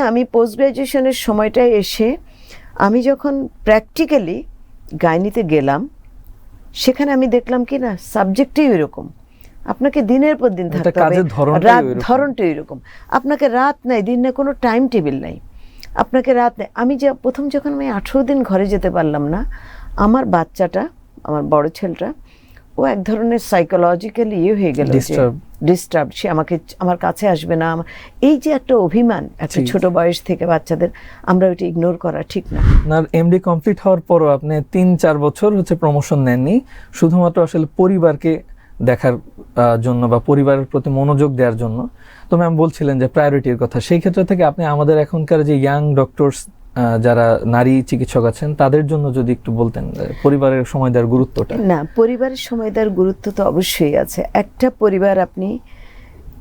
আমি পোস্ট গ্রাজুয়েশনের সময়টায় এসে আমি যখন প্র্যাকটিক্যালি গাইনিতে গেলাম সেখানে আমি দেখলাম কি না সাবজেক্টই এরকম আপনাকে দিনের পর দিন থাকতে হবে। রাত ওইরকম। ধরনটা এরকম আপনাকে রাত নাই দিন নাই কোনো টাইম টেবিল নাই। আপনাকে রাত নেই। আমি যে প্রথম যখন আমি আঠেরো দিন ঘরে যেতে পারলাম না আমার বাচ্চাটা আমার বড় ছেলেটা ও এক ধরনের সাইকোলজিক্যালি ইয়ে হয়ে গেল ডিস্টার্ব সে আমাকে আমার কাছে আসবে না এই যে একটা অভিমান একটা ছোট বয়স থেকে বাচ্চাদের আমরা ওইটা ইগনোর করা ঠিক না। আপনার এমডি কমপ্লিট হওয়ার পরও আপনি তিন চার বছর হচ্ছে প্রমোশন নেননি শুধুমাত্র আসলে পরিবারকে দেখার জন্য বা পরিবারের প্রতি মনোযোগ দেওয়ার জন্য। তো ম্যাম বলছিলেন যে প্রায়োরিটির কথা সেই ক্ষেত্রে থেকে আপনি আমাদের এখনকার যে ইয়াং ডক্টরস যারা নারী চিকিৎসক আছেন তাদের জন্য যদি একটু বলতেন পরিবারের সময় দেওয়ার গুরুত্বটা। না পরিবারের সময় দেওয়ার গুরুত্ব তো অবশ্যই আছে। একটা পরিবার আপনি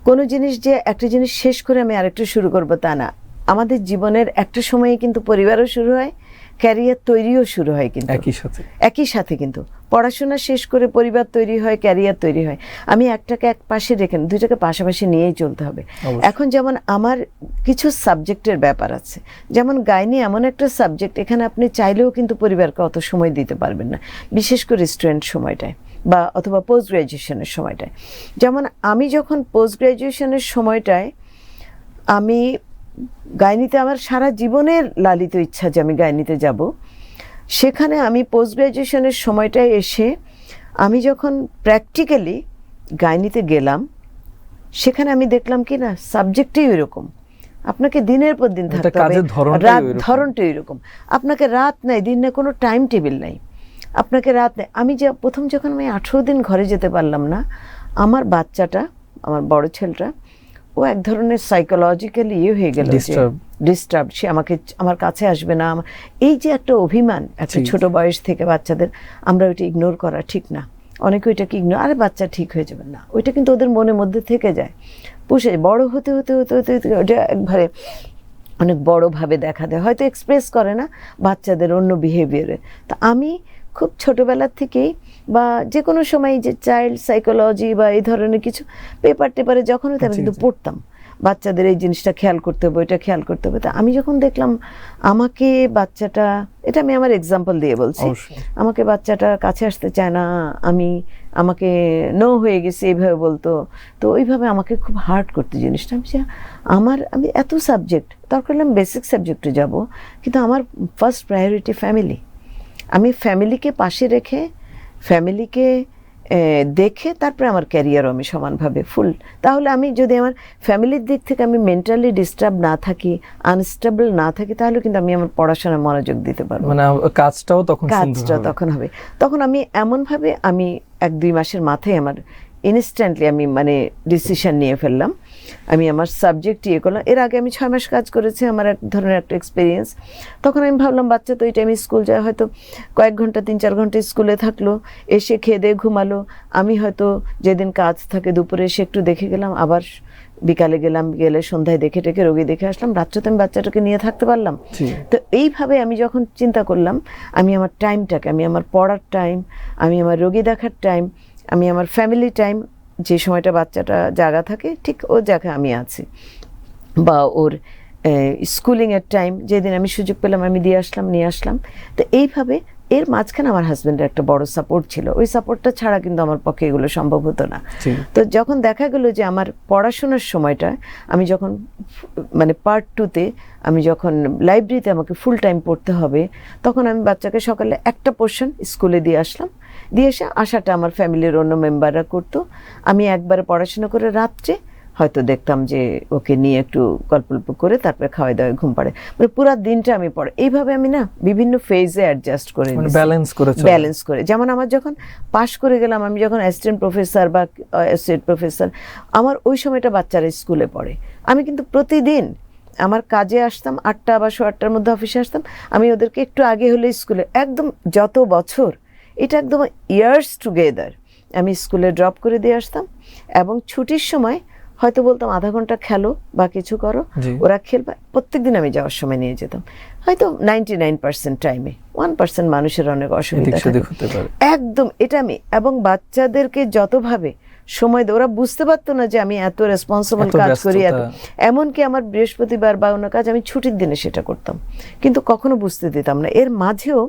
কোনো জিনিস যে একটা জিনিস শেষ করে আমি আরেকটা শুরু করব তা না। আমাদের জীবনের একটা সময়ে কিন্তু পরিবারও শুরু হয় ক্যারিয়ার তৈরিও শুরু হয় কিন্তু। একই সাথে। একই সাথে কিন্তু। পড়াশোনা শেষ করে পরিবার তৈরি হয় ক্যারিয়ার তৈরি হয়। আমি একটাকে এক পাশে রেখে দুইটাকে পাশাপাশি নিয়েই চলতে হবে। এখন যেমন আমার কিছু সাবজেক্টের ব্যাপার আছে যেমন গাইনি এমন একটা সাবজেক্ট এখানে আপনি চাইলেও কিন্তু পরিবারকে অত সময় দিতে পারবেন না বিশেষ করে স্টুডেন্ট সময়টায় বা অথবা পোস্ট গ্রাজুয়েশনের সময়টায়। যেমন আমি যখন পোস্ট গ্রাজুয়েশনের সময়টায় আমি গাইনিতে আমার সারা জীবনের লালিত ইচ্ছা যে আমি গাইনিতে যাব সেখানে আমি পোস্ট গ্রাজুয়েশনের সময়টায় এসে আমি যখন প্র্যাকটিক্যালি গাইনিতে গেলাম সেখানে আমি দেখলাম কি না সাবজেক্টই এরকম আপনাকে দিনের পর দিন থাকতে হবে রাত ধরনটা এরকম আপনাকে রাত নাই দিন নাই কোনো টাইম টেবিল নাই। আপনাকে রাত নেই। আমি যে প্রথম যখন আমি আঠেরো দিন ঘরে যেতে পারলাম না আমার বাচ্চাটা আমার বড় ছেলেটা ও এক ধরনের সাইকোলজিক্যালি ইয়ে হয়ে গেল ডিস্টার্ব সে আমাকে আমার কাছে আসবে না এই যে একটা অভিমান একটা ছোট বয়স থেকে বাচ্চাদের আমরা ওইটা ইগনোর করা ঠিক না। অনেকে ওইটাকে ইগনোর আরে বাচ্চা ঠিক হয়ে যাবে না। ওইটা কিন্তু ওদের মনের মধ্যে থেকে যায়। পুষে বড় হতে হতে হতে হতে হতে ওটা একবারে অনেক বড়ভাবে দেখা দেয়। হয়তো এক্সপ্রেস করে না বাচ্চাদের অন্য বিহেভিয়ারে তা আমি খুব ছোটবেলার থেকেই বা যে কোনো সময় যে চাইল্ড সাইকোলজি বা এই ধরনের কিছু পেপার টেপারে যখন হতো আমি কিন্তু পড়তাম। বাচ্চাদের এই জিনিসটা খেয়াল করতে হবে ওইটা খেয়াল করতে হবে। তা আমি যখন দেখলাম আমাকে বাচ্চাটা এটা আমি আমার এক্সাম্পল দিয়ে বলছি আমাকে বাচ্চাটা কাছে আসতে চায় না আমি আমাকে নো হয়ে গেছে এইভাবে বলতো তো ওইভাবে আমাকে খুব হার্ড করতে জিনিসটা। আমি আমার আমি এত সাবজেক্ট দরকার হলে আমি বেসিক সাবজেক্টে যাব কিন্তু আমার ফার্স্ট প্রায়োরিটি ফ্যামিলি আমি ফ্যামিলিকে পাশে রেখে ফ্যামিলিকে দেখে তারপরে আমার ক্যারিয়ারও আমি সমানভাবে ফুল তাহলে আমি যদি আমার ফ্যামিলির দিক থেকে আমি মেন্টালি ডিস্টার্ব না থাকি আনস্টেবল না থাকি তাহলে কিন্তু আমি আমার পড়াশোনায় মনোযোগ দিতে পারব। মানে কাজটাও তখন কাজটা তখন হবে। তখন আমি এমনভাবে আমি এক দুই মাসের মাথায় আমার ইনস্ট্যান্টলি আমি মানে ডিসিশন নিয়ে ফেললাম। আমি আমার সাবজেক্ট ইয়ে করলাম। এর আগে আমি ছয় মাস কাজ করেছি আমার এক ধরনের একটা এক্সপিরিয়েন্স তখন আমি ভাবলাম বাচ্চা তো এই টাইমে স্কুল যায় হয়তো কয়েক ঘণ্টা তিন চার ঘণ্টা স্কুলে থাকল এসে খেয়ে দিয়ে ঘুমালো। আমি হয়তো যেদিন কাজ থাকে দুপুরে এসে একটু দেখে গেলাম আবার বিকালে গেলাম গেলে সন্ধ্যায় দেখে টেকে রোগী দেখে আসলাম। রাত্রে তো আমি বাচ্চাটাকে নিয়ে থাকতে পারলাম। তো এইভাবে আমি যখন চিন্তা করলাম আমি আমার টাইমটাকে আমি আমার পড়ার টাইম আমি আমার রোগী দেখার টাইম আমি আমার ফ্যামিলি টাইম যে সময়টা বাচ্চাটা জাগা থাকে, ঠিক ও জায়গায় আমি আছি। বা ওর স্কুলিংয়ের টাইম যেদিন আমি সুযোগ পেলাম, আমি দিয়ে আসলাম, নিয়ে আসলাম। তো এইভাবে এর মাঝখানে আমার হাজব্যান্ডের একটা বড় সাপোর্ট ছিল। ওই সাপোর্টটা ছাড়া কিন্তু আমার পক্ষে এগুলো সম্ভব হতো না। তো যখন দেখা গেল যে আমার পড়াশোনার সময়টা আমি যখন মানে পার্ট টুতে আমি যখন লাইব্রেরিতে আমাকে ফুল টাইম পড়তে হবে তখন আমি বাচ্চাকে সকালে একটা পোর্শন স্কুলে দিয়ে আসলাম। দিয়ে এসে আসাটা আমার ফ্যামিলির অন্য মেম্বাররা করতো। আমি একবারে পড়াশোনা করে রাত্রে হয়তো দেখতাম যে ওকে নিয়ে একটু গল্প করে তারপরে খাওয়াই দাওয়ায় ঘুম পাড়ে। মানে পুরো দিনটা আমি পড়ে। এইভাবে আমি না বিভিন্ন ফেজে অ্যাডজাস্ট করে মানে ব্যালেন্স করেছে ব্যালেন্স করে। যেমন আমার যখন পাশ করে গেলাম আমি যখন অ্যাসিস্ট্যান্ট প্রফেসর বা অ্যাসোসিয়েট প্রফেসর আমার ওই সময়টা বাচ্চারা স্কুলে পড়ে। আমি কিন্তু প্রতিদিন আমার কাজে আসতাম আটটা বা সোয়া আটটার মধ্যে অফিসে আসতাম। আমি ওদেরকে একটু আগে হলে স্কুলে একদম যত বছর এটা একদম ইয়ার্স টুগেদার আমি স্কুলে ড্রপ করে দিয়ে আসতাম। এবং ছুটির সময় হয়তো বলতাম আধা ঘণ্টা খেলো বা কিছু করো। ওরা খেলবে। প্রত্যেকদিন আমি যাওয়ার সময় নিয়ে যেতাম। হয়তো নাইনটি নাইন পার্সেন্ট টাইমে ওয়ান পার্সেন্ট মানুষের অনেক অসুবিধা একদম এটা আমি এবং বাচ্চাদেরকে যতভাবে সময় দেয় ওরা বুঝতে পারতো না যে আমি এত রেসপন্সিবল কাজ করি এত এমনকি আমার বৃহস্পতিবার বা অন্য কাজ আমি ছুটির দিনে সেটা করতাম। কিন্তু কখনো বুঝতে দিতাম না। এর মাঝেও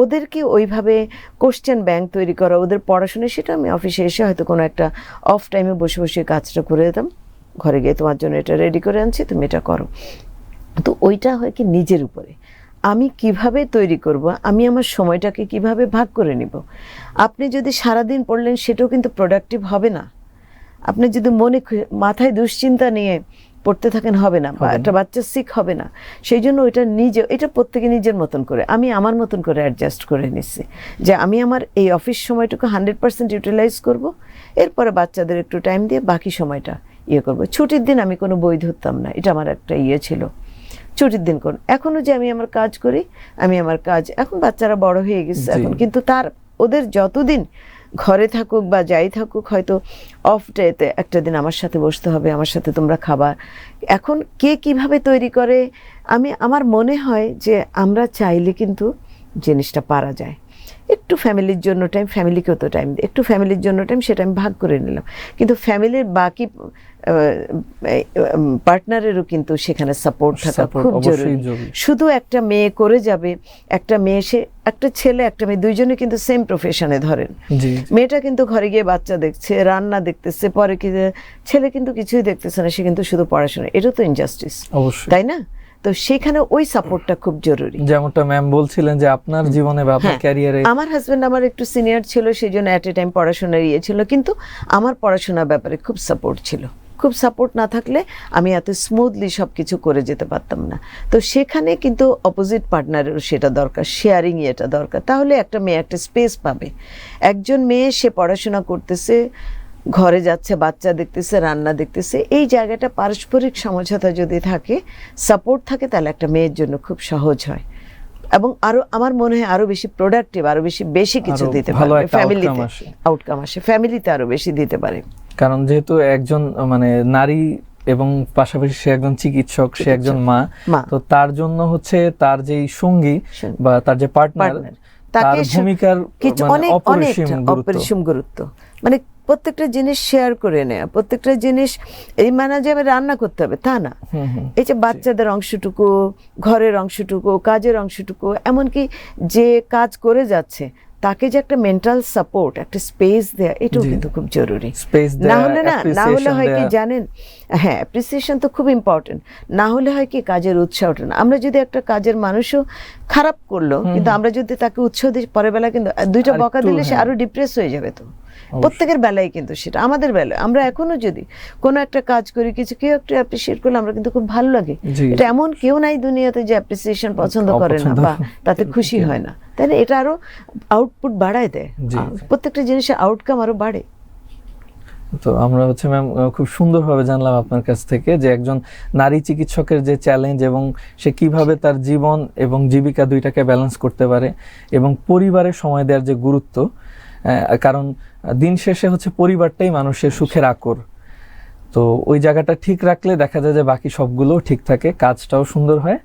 ওদেরকে ওইভাবে কোশ্চেন ব্যাংক তৈরি করা, ওদের পড়াশোনা, সেটা আমি অফিসে এসে হয়তো কোনো একটা অফ টাইমে বসে বসে কাজটা করে দিতাম। ঘরে গিয়ে তোমার জন্য এটা রেডি করে আনছি, তুমি এটা করো। তো ওইটা হয় কি নিজের উপরে। আমি কীভাবে তৈরি করব? আমি আমার সময়টাকে কীভাবে ভাগ করে নিব? আপনি যদি সারাদিন পড়লেন, সেটাও কিন্তু প্রোডাক্টিভ হবে না। আপনি যদি মনে মাথায় দুশ্চিন্তা নিয়ে পড়তে থাকেন হবে না বা একটা বাচ্চা শিখ হবে না সেই জন্য ওইটা নিজে এটা প্রত্যেকে নিজের মতন করে আমি আমার মতন করে অ্যাডজাস্ট করে নিচ্ছি যে আমি আমার এই অফিস সময়টুকু হান্ড্রেড পার্সেন্ট ইউটিলাইজ করব এরপরে বাচ্চাদের একটু টাইম দিয়ে বাকি সময়টা ইয়ে করব। ছুটির দিন আমি কোনো বই ধরতাম না এটা আমার একটা ইয়ে ছিল। ছুটির দিন কোন এখনও যে আমি আমার কাজ করি আমি আমার কাজ এখন বাচ্চারা বড় হয়ে গেছে এখন কিন্তু তার ওদের যতদিন ঘরে থাকুক বা যাই থাকুক, হয়তো অফ ডেতে একটা দিন আমার সাথে বসতে হবে, আমার সাথে তোমরা খাবার এখন কে কীভাবে তৈরি করে? আমি, আমার মনে হয় যে আমরা চাইলে কিন্তু জিনিসটা পারা যায়। একটু ফ্যামিলির জন্য টাইম ফ্যামিলিকেও তো টাইম দিই একটু ফ্যামিলির জন্য টাইম সেটা আমি ভাগ করে নিলাম। কিন্তু ফ্যামিলির বাকি পার্টনারেরও কিন্তু সেখানে সাপোর্ট থাকা খুব জরুরি। শুধু একটা মেয়ে করে যাবে একটা মেয়ে সে একটা ছেলে একটা মেয়ে দুইজনে কিন্তু সেম প্রফেশনে ধরেন। মেয়েটা কিন্তু ঘরে গিয়ে বাচ্চা দেখছে রান্না দেখতেছে পরে কি ছেলে কিন্তু কিছুই দেখতেছে না সে কিন্তু শুধু পড়াশোনা এটা তো ইনজাস্টিস তাই না? তো সেখানে ওই সাপোর্টটা খুব জরুরি। যেমনটা ম্যাম বলছিলেন যে আপনার জীবনে বা আপনার ক্যারিয়ারে আমার হাজবেন্ড আমার একটু সিনিয়র ছিল সেই জন্য অ্যাট এ টাইম পড়াশোনার ইয়ে ছিল কিন্তু আমার পড়াশোনার ব্যাপারে খুব সাপোর্ট ছিল। খুব সাপোর্ট না থাকলে আমি এত স্মুথলি সব কিছু করে যেতে পারতাম না। তো সেখানে কিন্তু অপোজিট পার্টনারেরও সেটা দরকার শেয়ারিং এটা দরকার। তাহলে একটা মেয়ে একটা স্পেস পাবে। একজন মেয়ে সে পড়াশোনা করতেছে ঘরে যাচ্ছে বাচ্চা দেখতেছে রান্না দেখতেছে এই জায়গাটা পারস্পরিক সমঝোতা যদি থাকে সাপোর্ট থাকে তাহলে একটা মেয়ের জন্য খুব সহজ হয়। এবং আরও আমার মনে হয় আরও বেশি প্রোডাক্টিভ আরও বেশি বেশি কিছু দিতে একটা ফ্যামিলিতে আউটকাম আসে। ফ্যামিলিতে আরও বেশি দিতে পারে। কারণ যেহেতু একজন মানে নারী এবং পাশাপাশি সে একজন চিকিৎসক সে একজন মা। তো তার জন্য হচ্ছে তার যেই সঙ্গী। বা তার যে পার্টনার তার ভূমিকার কিছু মানে অনেক অপরিসীম গুরুত্ব। মানে প্রত্যেকটা জিনিস শেয়ার করে নেওয়া প্রত্যেকটা জিনিস এই মানে যে আমি রান্না করতে হবে তা না। এই যে বাচ্চাদের অংশটুকু ঘরের অংশটুকু কাজের অংশটুকু এমনকি যে কাজ করে যাচ্ছে তাকে যে একটা মেন্টাল সাপোর্ট একটা স্পেস দেয়া এটাও কিন্তু খুব জরুরি। না হলে না না হলে হয় কি জানেন? হ্যাঁ অ্যাপ্রিসিয়েশন তো খুব ইম্পর্টেন্ট না হলে হয় কি কাজের উৎসাহ ওঠে না। আমরা যদি একটা কাজের মানুষও খারাপ করল কিন্তু আমরা যদি তাকে উৎসাহ দিই পরের বেলা কিন্তু দুইটা বকা দিলে সে হ্যাঁ। আরও ডিপ্রেস হয়ে যাবে তো। প্রত্যেকের বেলায় কিন্তু সেটা আমাদের বেলায়। আমরা এখনও যদি কোনো একটা কাজ করি কিছু কেউ একটু অ্যাপ্রিসিয়েট করলে আমরা কিন্তু খুব ভালো লাগে। এটা এমন কেউ নাই দুনিয়াতে যে অ্যাপ্রিসিয়েশন পছন্দ করে না বা তাতে খুশি হয় না। তাই না এটা আরও আউটপুট বাড়ায় দেয়। প্রত্যেকটা জিনিসের আউটকাম আরও বাড়ে। তো আমরা হচ্ছে ম্যাম খুব সুন্দরভাবে জানলাম আপনার কাছ থেকে যে একজন নারী চিকিৎসকের যে চ্যালেঞ্জ এবং সে কীভাবে তার জীবন এবং জীবিকা দুইটাকে ব্যালেন্স করতে পারে এবং পরিবারের সময় দেওয়ার যে গুরুত্ব কারণ দিন শেষে হচ্ছে পরিবারটাই মানুষের সুখের আকর। তো ওই জায়গাটা ঠিক রাখলে দেখা যায় যে বাকি সবগুলো ঠিক থাকে, কাজটাও সুন্দর হয়।